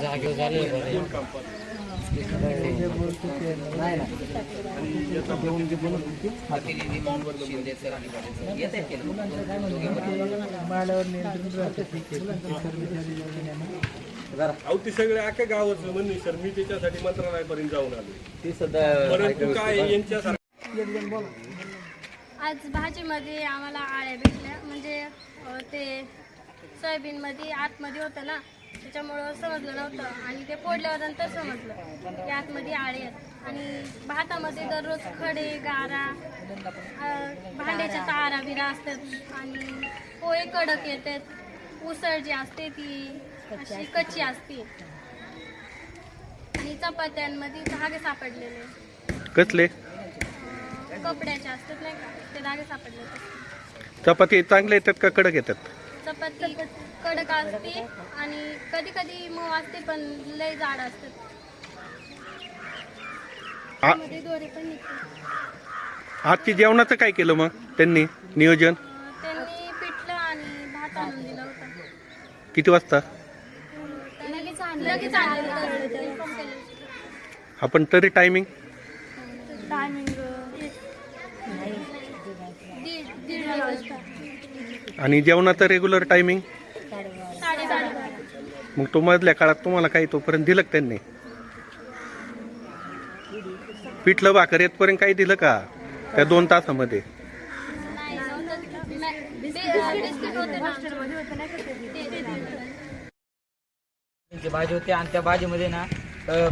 जागेवर झाले अहो ती सगळे अख्या गावाचं म्हणणे सर. मी त्याच्यासाठी मंत्रालयापर्यंत जाऊन आलो. ती सध्या परंतु काय यांच्या आज भाजीमध्ये आम्हाला आळ्या भेटल्या. म्हणजे ते सोयाबीनमध्ये आतमध्ये होतं ना त्याच्यामुळं समजलं नव्हतं. आणि ते फोडल्यावर नंतर समजलं की आतमध्ये आळे आहेत. आणि भातामध्ये दररोज खडे गारा भांड्याच्या तारा बिरा असतात. आणि पोहे कडक येतात. उसळ जी असते ती अशी कच्ची असते. आणि चपात्यांमध्ये धागे सापडलेले. कसले? कपड्याचे असतात नाही का? ते धागे सापडले होते. चपाती चांगले येतात का कडक येतात? चपाती कडक असते आणि कधी कधी मऊ असते पण लय जाड असतात आ- मध्ये दोरे पण निघते. आजची जेवणाचं काय केलं मग त्यांनी नियोजन? त्यांनी पिठलं आणि भात आणून दिला होता. किती वाजता? लगेच आणलं लगेच आणलं होतं. inform केलं. आपण तरी टायमिंग आणि जेवणाचं रेग्युलर टायमिंग मग तो मधल्या काळात तुम्हाला काही तोपर्यंत दिलं का त्यांनी? पिठलं भाकर येतपर्यंत काही दिलं का? त्या दोन तासामध्ये? होते भाजी होती आणि त्या भाजीमध्ये ना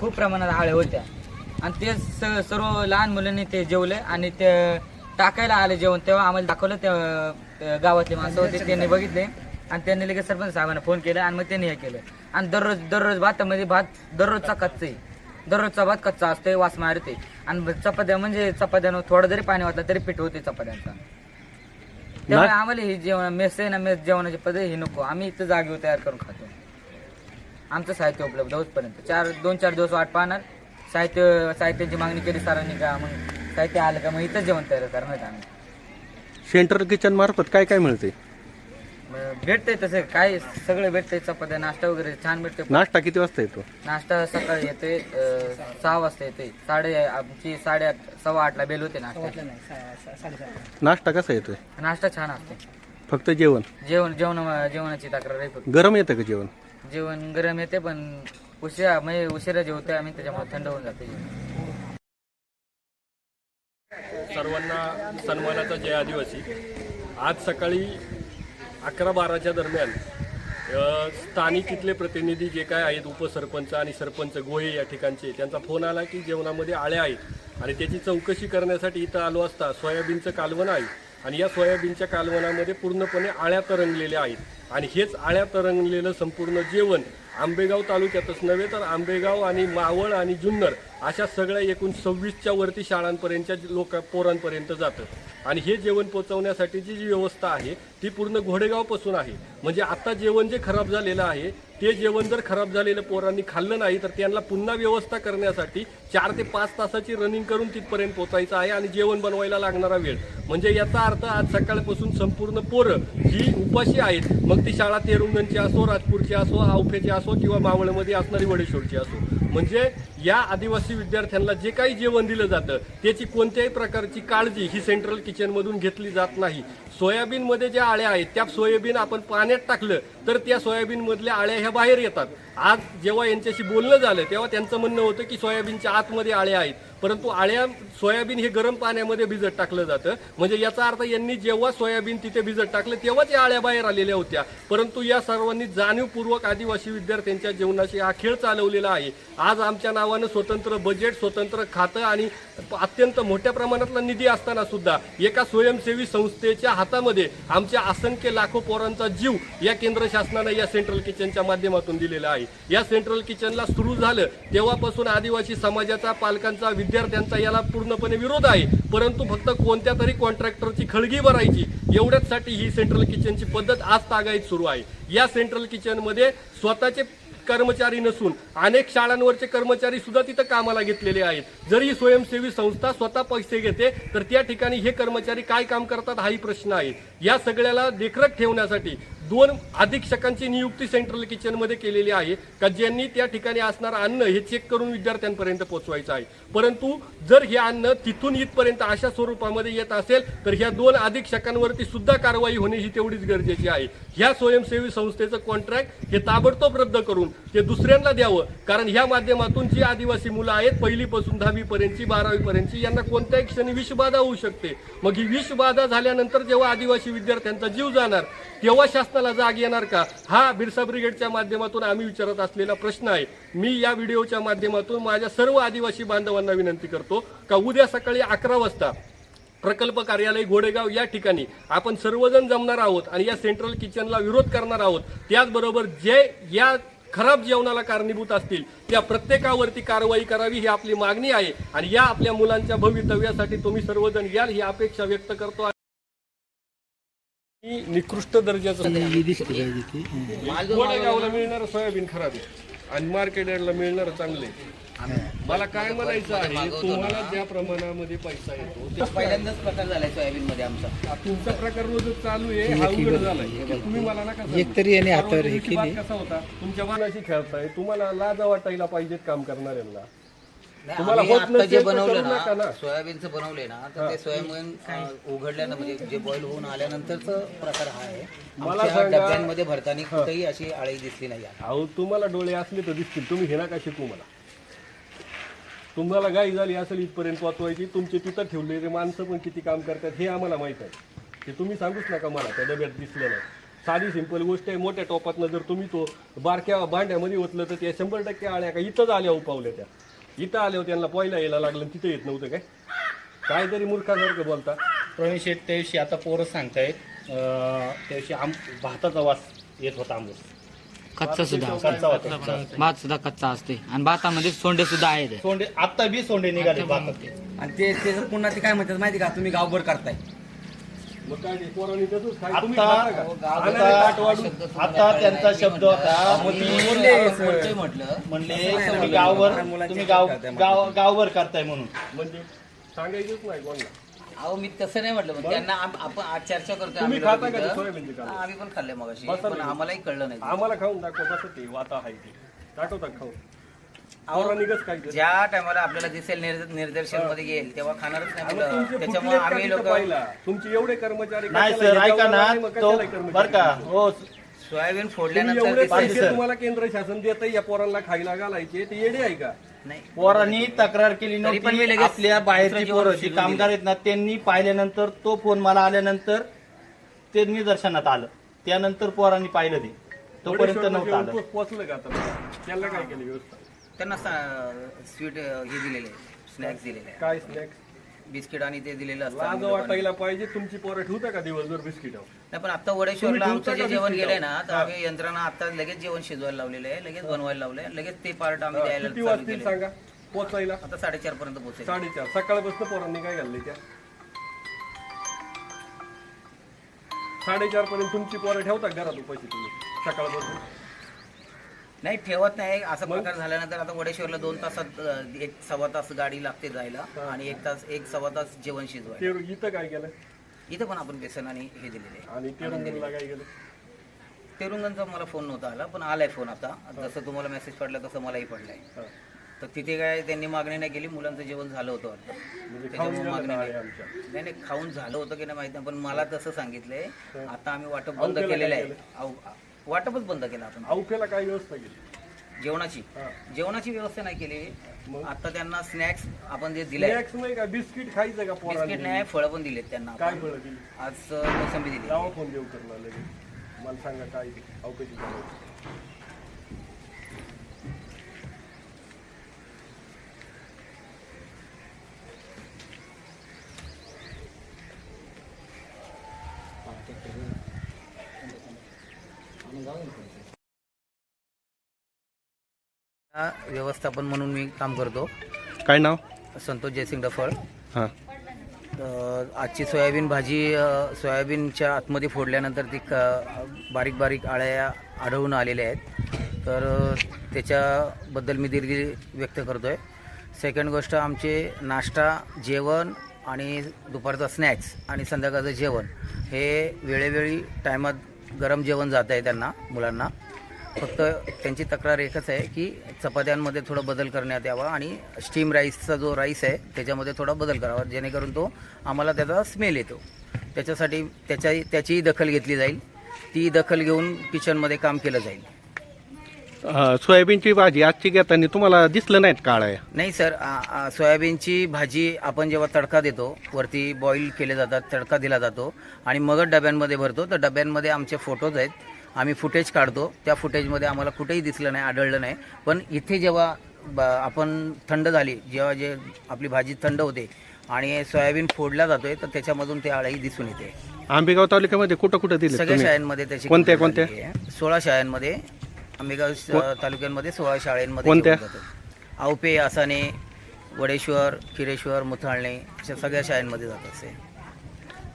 खूप प्रमाणात आळ्या होत्या. आणि ते स- सर्व लहान मुलांनी ते जेवले आणि ते टाकायला आले जेवण तेव्हा आम्हाला दाखवलं त्या गावातले माणसं होते त्यांनी बघितले. आणि त्यांनी लगेच सरपंच साहेबांना फोन केला आणि मग त्यांनी हे केलं. आणि दररोज दररोज भातामध्ये भात दररोजचा कच्चा आहे. दररोजचा भात कच्चा असतोय वास मारते आणि चपात्या म्हणजे चपात्यानं थोडं जरी पाणी वाटलं तरी पीठ होते चपात्यांचा. त्यामुळे आम्हाला ही जेवण मेस आहे ना मेस जेवणाची पद्धत ही नको. आम्ही इथं जागेवर तयार करून खातो. आमचं साहित्य उपलब्ध होतपर्यंत. चार दोन चार दिवस वाट पाहणार. साहित्य साहित्याची मागणी केली सरांनी का मग साहित्य आलं का मग इथंच जेवण तयार करणार आम्ही. सेंट्रल किचन मार्फत काय काय मिळते? मग भेटतंय तसं काय सगळं भेटतंय चपात्या नाश्ता वगैरे छान भेटतंय. नाश्ता किती वाजता येतो? नाश्ता सकाळी येते अं, सहा वाजता येते साडे आमची साडेआठ सव्वा आठला बेल होते नाश्ता नाश्ता कसा येतोय? नाश्ता छान असते फक्त जेवण? जेवण जेवण जेवणाची तक्रार आहे फक्त. गरम येतं का जेवण? जेवण गरम येते पण उशिरा म्हणजे उशिरा जेवतोय आम्ही त्याच्यामुळे थंड होऊन जाते. जेवण सर्वांना सन्मानाचा जय आदिवासी. आज सकाळी अकरा बाराच्या दरम्यान स्थानिक इथले प्रतिनिधी जे काय आहेत उपसरपंच आणि सरपंच गोळे या ठिकाणचे त्यांचा फोन आला की जेवणामध्ये आळ्या आहेत आणि त्याची चौकशी करण्यासाठी इथं आलो असता सोयाबीनचं कालवण आहे आणि या सोयाबीनच्या कालवणामध्ये पूर्णपणे आळ्या तरंगलेल्या आहेत. आणि हेच आळ्या तरंगलेलं संपूर्ण जेवण आंबेगाव तालुक्यातच नव्हे तर आंबेगाव आणि मावळ आणि जुन्नर अशा सगळ्या एकूण सव्वीसच्या वरती शाळांपर्यंतच्या लोक पोरांपर्यंत जातं. आणि हे जेवण पोचवण्यासाठीची जी व्यवस्था आहे ती पूर्ण घोडेगावपासून आहे. म्हणजे आत्ता जेवण जे खराब झालेलं आहे ते जेवण जर खराब झालेलं पोरांनी खाल्लं नाही तर त्यांना पुन्हा व्यवस्था करण्यासाठी चार ते पाच तासाची रनिंग करून तिथपर्यंत पोचायचं आहे आणि जेवण बनवायला लागणारा वेळ. म्हणजे याचा अर्थ आज सकाळपासून संपूर्ण पोरं ही उपाशी आहेत. मग ती शाळा तेरुंगणची असो राजपूरची असो आवफेची असो किंवा मावळमध्ये असणारी वडेश्वरची असो. म्हणजे या आदिवासी विद्यार्थ्यांना जे काही जेवण दिलं जातं त्याची कोणत्याही प्रकारची काळजी ही सेंट्रल किचनमधून घेतली जात नाही. सोयाबीनमध्ये ज्या आळ्या आहेत त्या सोयाबीन आपण पाण्यात टाकलं तर त्या सोयाबीनमधल्या आळ्या ह्या बाहेर येतात. आज जेव्हा यांच्याशी बोलणं झालं तेव्हा त्यांचं म्हणणं होतं की सोयाबीनच्या आतमध्ये आळ्या आहेत. परंतु आळ्या सोयाबीन हे गरम पाण्यामध्ये भिजत टाकलं जातं. म्हणजे याचा अर्थ यांनी जेव्हा सोयाबीन तिथे भिजत टाकलं तेव्हाच या आळ्या बाहेर आलेल्या होत्या. परंतु या सर्वांनी जाणीवपूर्वक आदिवासी विद्यार्थ्यांच्या जीवनाशी हा खेळ चालवलेला आहे. आज आमच्या नावानं स्वतंत्र बजेट स्वतंत्र खातं आणि अत्यंत मोठ्या प्रमाणातला निधी असताना सुद्धा एका स्वयंसेवी संस्थेच्या हातामध्ये आमच्या असंख्य लाखो पोरांचा जीव या केंद्र शासनानं या सेंट्रल किचनच्या माध्यमातून दिलेला आहे. या सेंट्रल किचनला सुरू झालं तेव्हापासून आदिवासी समाजाचा पालकांचा विद्या विद्यार्थ्यांचा याला पूर्णपणे विरोध आहे. परंतु फक्त कोणत्या तरी कॉन्ट्रॅक्टरची खळगी भरायची एवढ्याचसाठी ही सेंट्रल किचनची पद्धत आज तागायत सुरू आहे. या सेंट्रल किचनमध्ये स्वतःचे कर्मचारी नसून अनेक शाळांवरचे कर्मचारी सुद्धा तिथं कामाला घेतलेले आहेत. जरी स्वयंसेवी संस्था स्वतः पैसे घेते तर त्या ठिकाणी हे कर्मचारी काय काम करतात हाही प्रश्न आहे. या सगळ्याला देखरेख ठेवण्यासाठी दोन अधीक्षकांची नियुक्ती सेंट्रल किचनमध्ये केलेली आहे. का ज्यांनी त्या ठिकाणी असणारं अन्न हे चेक करून विद्यार्थ्यांपर्यंत पोहोचवायचं आहे. परंतु जर हे अन्न तिथून इथपर्यंत अशा स्वरूपामध्ये येत असेल तर ह्या दोन अधीक्षकांवरती सुद्धा कारवाई होणे ही तेवढीच गरजेची आहे. ह्या स्वयंसेवी संस्थेचं कॉन्ट्रॅक्ट हे ताबडतोब रद्द करून ते दुसऱ्यांना द्यावं. कारण ह्या माध्यमातून जी आदिवासी मुलं आहेत पहिलीपासून दहावीपर्यंतची बारावीपर्यंतची यांना कोणत्याही क्षणी विषबाधा होऊ शकते. मग ही विषबाधा झाल्यानंतर जेव्हा आदिवासी विद्यार्थ्यांचा जीव जाणार तेव्हा शासनाला जाग येणार का? हा बिरसा ब्रिगेडच्या माध्यमातून आम्ही विचारत असलेला प्रश्न आहे. मी या व्हिडिओच्या माध्यमातून माझ्या सर्व आदिवासी बांधवांना विनंती करतो का उद्या सकाळी अकरा वाजता प्रकल्प कार्यालय घोडेगाव या ठिकाणी आपण सर्वजण जमणार आहोत आणि या सेंट्रल किचनला विरोध करणार आहोत. त्याचबरोबर जे या खराब जेवणाला कारणीभूत असतील. त्या प्रत्येकावरती कारवाई करावी ही आपली मागणी आहे. आणि या आपल्या मुलांच्या भवितव्यासाठी तुम्ही सर्वजण याल ही अपेक्षा व्यक्त करतो निकृष्ट दर्जाचं गोडेगावला मिळणार सोयाबीन खराब आहे. आणि मार्केट यार्डला मिळणार चांगले मला काय म्हणायचं आहे? तुम्हाला ज्या प्रमाणामध्ये पैसा येतो ते पहिल्यांदाच प्रकार झालाय सोयाबीन मध्ये आमचा तुमचा प्रकार रोज चालू आहे हा उघड झालाय. तुम्ही मला नका सांगू. एक तरी याने हातावर हे कसा होता? तुमच्या मनाशी खेळताय तुम्हाला लाजा वाटायला पाहिजेत काम करणाऱ्यांना. तुम्हाला होत जे बनवलं ना. ना. सोयाबीनचं बनवलंय ना तर ते सोयाबीन उघडल्यानं म्हणजे जे बॉईल होऊन आल्यानंतरच प्रकार हा आहे. मला डब्यांमध्ये भरताना कुठेही अशी आळी दिसली नाही आहे. अहो तुम्हाला डोळे असले तर दिसतील. तुम्ही हे नका शिकू मला. तुम्हाला गाई झाली असेल इथपर्यंत वाचवायची तुमचे तिथं ठेवलेले माणसं पण किती काम करतात हे आम्हाला माहीत आहे. ते तुम्ही सांगूच नका मला त्या डब्यात दिसलेलं साधी सिंपल गोष्ट आहे मोठ्या टोपातनं जर तुम्ही तो बारक्या भांड्यामध्ये ओतलं तर त्या शंभर टक्के आल्या का इथंच आल्या उपावल्या त्या. इथं आल्यावर त्यांना पहिला यायला लागलं तिथं येत नव्हतं काय? काहीतरी मूर्खासारखं बोलता. प्रवीण शेठ त्याविषयी आता पोरं सांगतायत अं, आम भाताचा वास येत होता आंबूस कच्चा सुद्धा कच्चा होता भात सुद्धा कच्चा असते. आणि भातामध्ये सोंडे सुद्धा आहेत. सोंडे आता बी सोंडे निघाले भातात आणि ते त्याचं पुन्हा ते काय म्हणतात माहिती का? तुम्ही गावभर करताय. ते आता त्यांचा शब्द होता म्हटलं. म्हणले तुम्ही गावभर तुम्ही गाव गाव गावभर करताय म्हणून. म्हणजे सांगायचंच नाही कोणाला. अहो मी तसं नाही म्हटलं पण त्यांना आम- आपण आज चर्चा तुम्ही आम्ही खाता का ते? हा, आम्ही पण खाल्ले मग बसा पण कळलं नाही आम्हाला खाऊन दाखवा कसं ते वाता आहे ते दाखवतात खाऊन काय? ज्या टायमाला आपल्याला दिसेल निर्दर्शनमध्ये येईल तेव्हा खाणारच नाही मग मुलं तुमचे त्याच्यामुळे फुटलेत का आम्ही तिथं लोक पाहिला? तुमचे एवढे कर्मचारी नाही कशाला सर हे ऐका ना जेवणाला नाही, मग तो कशाला कर्मचारी? बर का हो सोयाबीन तुम्ही फोडल्यानंतर एवढे दिसेल. पैसे तुम्हाला केंद्र शासन देत या पोरांना खायला घालायचे ते येडे आहे का पोरांनी तक्रार केली तरी पण मी नव्हती. लगेच आपल्या बाहेरची दुसरं पोरं जी कामगार आहेत ना त्यांनी पाहिल्यानंतर तो फोन मला आल्यानंतर ते निदर्शनात आलं. त्यानंतर पोरांनी पाहिलं ते. तोपर्यंत नव्हतं आलं. पोचलं का आता? त्याला काय केलं व्यवस्था त्यांना स्वीट हे दिलेले स्नॅक्स दिलेले. आहे. काय स्नॅक्स? बिस्किट आणि ते दिलेलं असतं. लाज आम्ही लोकांनी. वाटायला पाहिजे तुमची पोरं ठेवता का दिवसभर बिस्किट? नाही पण आता वडेश्वरला तुम्ही आमचं ठेवता जे का जेवण बिस्किटं? गेलंय ना तर. आम्ही यंत्रणा आता लगेच जेवण शिजवायला लावलेलं आहे लगेच बनवायला लावलंय लगेच ते पार्ट आम्ही द्यायला किती चालू वाजतील केले सांगा? पोचायला? आता साडेचार पर्यंत पोहोचेल साडेचार. सकाळपासून पोरांनी काय घालले त्या? साडेचार पर्यंत तुमची पोरं ठेवता का घरात उपाशी तुम्ही? सकाळपासून? नाही ठेवत नाही. असा प्रकार झाल्यानंतर आता वडेश्वरला दोन तासात एक सव्वा तास गाडी लागते जायला आणि एक तास एक सव्वा तास जेवण शिजवायला. ते इथं काय केलं? इथं पण आपण बेसन आणि हे दिलेले. आहे तेरुंगणचा मला फोन नव्हता आला पण आलाय फोन आता. जसं तुम्हाला मेसेज पडला तसं मलाही पडलाय. तर तिथे काय त्यांनी मागणी नाही केली मुलांचं जेवण झालं होतं. म्हणजे त्याच्यामुळे मागणी नाही नाही. खाऊन झालं होतं की नाही माहीत नाही पण मला तसं सांगितलंय. आता आम्ही वाटप बंद केलेलं आहे. वाटपच बंद केलं आपण. अवकेला काय व्यवस्था केली? जेवणाची. हा. जेवणाची व्यवस्था नाही केली. मग? आता त्यांना स्नॅक्स आपण जे दिलंय स्नॅक्स नाही का? बिस्किट खायचं का बिस्किट पोरांनी नाही फळं पण दिलेत त्यांना काय आपण. फळं दिली? आज अं, मोसंबी दिली लावा फोन देऊ लगेच? मला सांगा काय अवकाशी करायची व्यवस्थापन म्हणून मी काम करतो. काय नाव? संतोष जयसिंग डफळ. हां. आजची सोयाबीन भाजी सोयाबीनच्या आतमध्ये फोडल्यानंतर ती क बारीक बारीक आळ्या आढळून आलेल्या आहेत. तर त्याच्याबद्दल मी दिलगिरी व्यक्त करतो आहे सेकंड गोष्ट आमचे नाश्ता जेवण आणि दुपारचा स्नॅक्स आणि संध्याकाळचं जेवण हे वेळोवेळी टायमात गरम जेवण जात आहे त्यांना मुलांना. फक्त त्यांची तक्रार एकच आहे की चपात्यांमध्ये थोडा बदल करण्यात यावा आणि स्टीम राईसचा जो राईस आहे त्याच्यामध्ये थोडा बदल करावा जेणेकरून तो आम्हाला त्याचा स्मेल येतो. त्याच्यासाठी त्याच्या त्याचीही दखल घेतली जाईल. ती दखल घेऊन किचनमध्ये काम केलं जाईल. अं, सोयाबीनची भाजी आजची घेताना तुम्हाला दिसलं नाहीत काळ्या नाही सर. आ- आ- सोयाबीनची भाजी आपण जेव्हा तडका देतो वरती बॉईल केले जातात तडका दिला जातो आणि मगच डब्यांमध्ये भरतो. तर डब्यांमध्ये आमचे फोटोज आहेत. आम्ही फुटेज काढतो. त्या फुटेजमध्ये आम्हाला कुठेही दिसलं नाही आढळलं नाही. पण इथे जेव्हा आपण थंड झाली जेव्हा जे आपली भाजी थंड होते आणि सोयाबीन फोडला जातोय तर त्याच्यामधून ते आळही दिसून येते. आंबेगाव तालुक्यामध्ये कुठं कुठं दिले सगळ्या शाळांमध्ये त्याची कोणत्या- कोणत्या? सोळा शाळांमध्ये आंबेगाव तालुक्यांमध्ये सोळा शाळांमध्ये कोणत्या? आवपे आसाने वडेश्वर खिरेश्वर मुथाळणे अशा सगळ्या शाळांमध्ये जात असते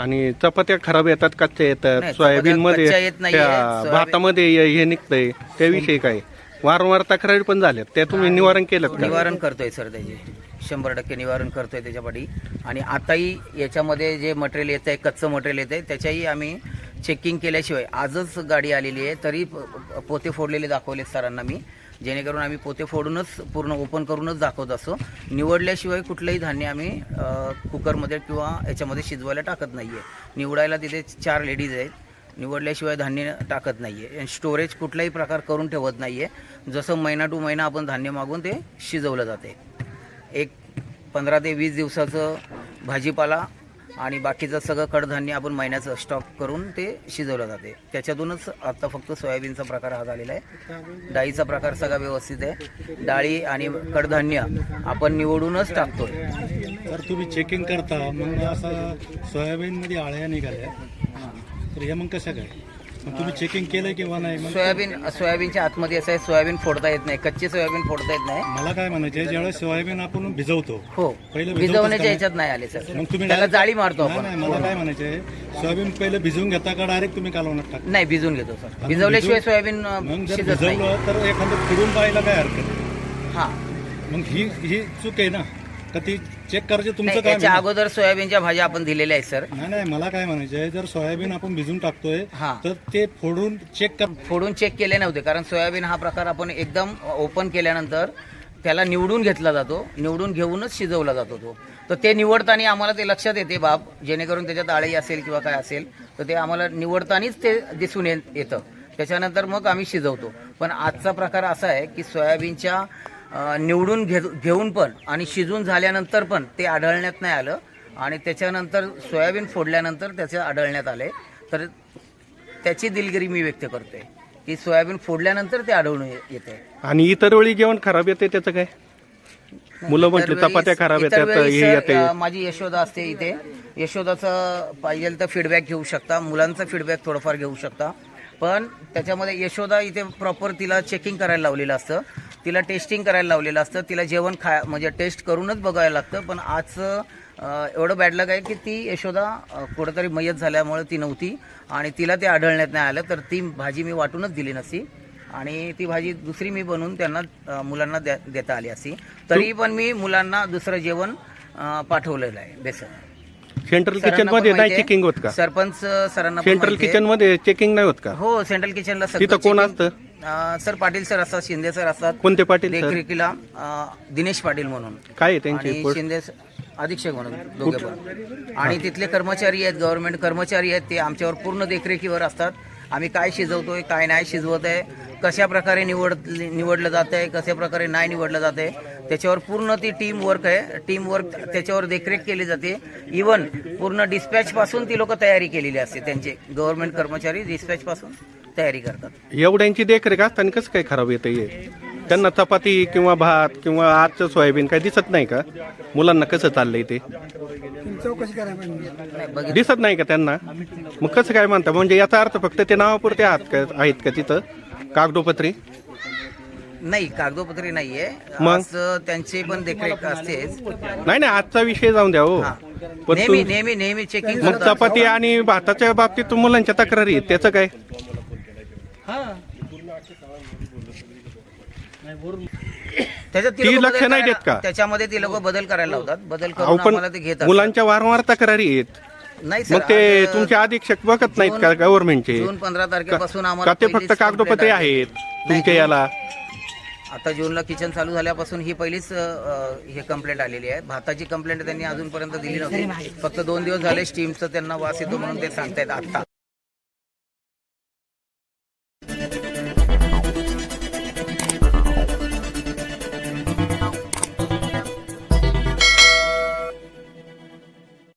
आणि चपात्या खराब येतात कच्च्या येतात नाही, सोयाबीन मध्ये कच्च्या येत नाहीये. त्या सोयाबीन- भातामध्ये हे हे निघतंय त्याविषयी काय? वारंवार तक्रारी पण झाल्यात त्या तुम्ही निवारण केलं का? निवारण करतोय सर त्याचे. शंभर टक्के निवारण करतोय त्याच्यापाठी. आणि आताही याच्यामध्ये जे मटेरियल येत आहे कच्चं मटेरियल येत आहे त्याच्याही आम्ही चेकिंग केल्याशिवाय आजच गाडी आलेली आहे तरी प- पोते फोडलेले दाखवले सरांना मी. जेणेकरून आम्ही पोते फोडूनच पूर्ण ओपन करूनच दाखवत असतो निवडल्याशिवाय कुठलंही धान्य आम्ही कुकरमध्ये किंवा याच्यामध्ये शिजवायला टाकत नाही आहे निवडायला तिथे चार लेडीज आहेत. निवडल्याशिवाय धान्य टाकत नाही आहे स्टोरेज कुठलाही प्रकार करून ठेवत नाही आहे जसं महिना टू महिना आपण धान्य मागून ते शिजवलं जाते. एक पंधरा ते वीस दिवसाचं भाजीपाला आणि बाकीचं सगळं कडधान्य आपण महिन्याचं स्टॉक करून ते शिजवलं जाते. त्याच्यातूनच आता फक्त सोयाबीनचा प्रकार हा झालेला आहे. डाळीचा प्रकार सगळा व्यवस्थित आहे. डाळी आणि कडधान्य आपण निवडूनच टाकतोय. तर तुम्ही चेकिंग करता मग असं सोयाबीनमध्ये आळ्या निघाल्या तर हे मग कसं काय? तुम्ही चेकिंग केलं किंवा नाही? मग सोयाबीन सोयाबीनच्या आतमध्ये असं आहे सोयाबीन फोडता येत नाही. कच्चे सोयाबीन फोडता येत नाही. मला काय म्हणायचं आहे, ज्यावेळेस सोयाबीन आपण भिजवतो हो. पहिलं भिजवतच भिजवण्याच्या का ह्याच्यात नाही आले सर. मग तुम्ही त्याला direct- जाळी मारतो नाही, आपण. नाही मला काय म्हणायचं आहे, सोयाबीन पहिले भिजवून घेता का डायरेक्ट तुम्ही कालवणात टाकता? नाही भिजवून घेतो सर. भिजवल्याशिवाय भिजवून- सोयाबीन अं, मग जर शिजत नाही. भिजवलं तर एखादं फिरून पाहायला काय हरकत नाही. हा. मग ही ही चूक आहे ना? का ती चेक करायचं तुमचं नाही, काम याच्या आहे ना? अगोदर सोयाबीनच्या भाज्या आपण दिलेल्या आहेत सर नाही नाही मला काय म्हणायचं आहे जर सोयाबीन आपण भिजून टाकतोय हा. तर ते फोडून चेक कर फोडून चेक केले नव्हते कारण सोयाबीन हा प्रकार आपण एकदम ओपन केल्यानंतर त्याला निवडून घेतला जातो निवडून घेऊनच शिजवला जातो तो तर ते निवडताना आम्हाला ते लक्षात येते बाब जेणेकरून त्याच्यात आळी असेल किंवा काय असेल तर ते आम्हाला निवडतानाच ते दिसून ये- येतं त्याच्यानंतर मग आम्ही शिजवतो पण आजचा प्रकार असा आहे की सोयाबीनच्या निवडून घे घेऊन पण आणि शिजून झाल्यानंतर पण ते आढळण्यात नाही आलं. आणि त्याच्यानंतर सोयाबीन फोडल्यानंतर त्याचे आढळण्यात आले. तर त्याची दिलगिरी मी व्यक्त करतोय की सोयाबीन फोडल्यानंतर ते आढळून येते आणि इतर वेळी जेवण खराब येते त्याचं काय? मुलं वेळी- चपात्या खराब येतात माझी यशोदा असते इथे. यशोदाचं पाहिजे तर फीडबॅक घेऊ शकता. मुलांचा फीडबॅक थोडंफार घेऊ शकता. पण त्याच्यामध्ये यशोदा इथे प्रॉपर तिला चेकिंग करायला लावलेलं असतं. तिला टेस्टिंग करायला लावलेलं असतं. तिला जेवण खा म्हणजे टेस्ट करूनच बघायला लागतं. पण आज एवढं बॅड लक आहे की ती यशोदा कुठंतरी मयत झाल्यामुळे ती नव्हती. आणि तिला ते आढळण्यात नाही आलं. तर ती भाजी मी वाटूनच दिली नसती. आणि ती भाजी दुसरी मी बनवून त्यांना मुलांना द्या देता आली असती. तरी पण मी मुलांना दुसरं जेवण पाठवलेलं आहे. बेसन. सेंट्रल किचनमध्ये नाही. चेकिंग होत का? सरपंच सरांना सेंट्रल. किचनमध्ये चेकिंग नाही होत का? हो सेंट्रल किचनला तिथं कोण असतं? अ, सर पाटील सर असतात शिंदे सर असतात. कोणते पाटील सर? देखरेखीला अ, दिनेश पाटील म्हणून. काय आहे त्यांची आणि पोस्ट? शिंदे स- अधीक्षक म्हणून दोघे पण. आणि तिथले कर्मचारी आहेत गव्हर्नमेंट कर्मचारी आहेत ते आमच्यावर पूर्ण देखरेखीवर असतात. आम्ही काय शिजवतोय काय नाही शिजवत आहे कशा प्रकारे निवड निवडलं जात आहे कशा प्रकारे नाही निवडलं जात आहे त्याच्यावर पूर्ण ती टीम वर्क आहे. टीम वर्क त्याच्यावर देखरेख केली जाते. इवन पूर्ण डिस्पॅच पासून ती लोक तयारी केलेली असते त्यांचे गव्हर्नमेंट कर्मचारी डिस्पॅच पासून. तयारी करतात. एवढ्यांची देखरेख असताना कसं काय खराब येतं हे? त्यांना चपाती किंवा भात किंवा आजचं सोयाबीन काय दिसत नाही का? मुलांना कसं चाललंय ते? नाही, बघितलं दिसत नाही का त्यांना? मग कसं काय म्हणता? म्हणजे याचा अर्थ फक्त ते नावापुरते आहात का आहेत का तिथं? कागदोपत्री? नाही कागदोपत्री नाहीये. मग? त्यांची पण देखरेख असतेच. नाही नाही आजचा विषय जाऊन द्या हो. पण नेहमी नेहमी नेहमी चेकिंग मग चपाती आणि भाताच्या बाबतीत मुलांच्या तक्रारी आहेत त्याचं काय? त्याच्यात ती ती लोकं लक्ष बदल नाही करायला- देत का? त्याच्यामध्ये ती लोक बदल करायला लावतात. बदल अहो करून पण आम्हाला ते घेतात मुलांच्या वारंवार तक्रारी आहेत. नाही सर मग ते आज, तुमचे अधीक्षक बघत नाहीत का जून- गव्हर्नमेंटचे जून पंधरा तारखेपासून का आम्हाला ते पहिलीच फक्त कागदोपत्रे complaint. आहेत नाही, तुमच्या जून- याला? आता जूनला किचन चालू झाल्यापासून ही पहिलीच अ, अ, हे कंप्लेंट आलेली आहे. भाताची कंप्लेंट त्यांनी अजूनपर्यंत दिली नव्हती. फक्त दोन दिवस झाले स्टीमचं त्यांना वास येतो म्हणून ते सांगतायत आता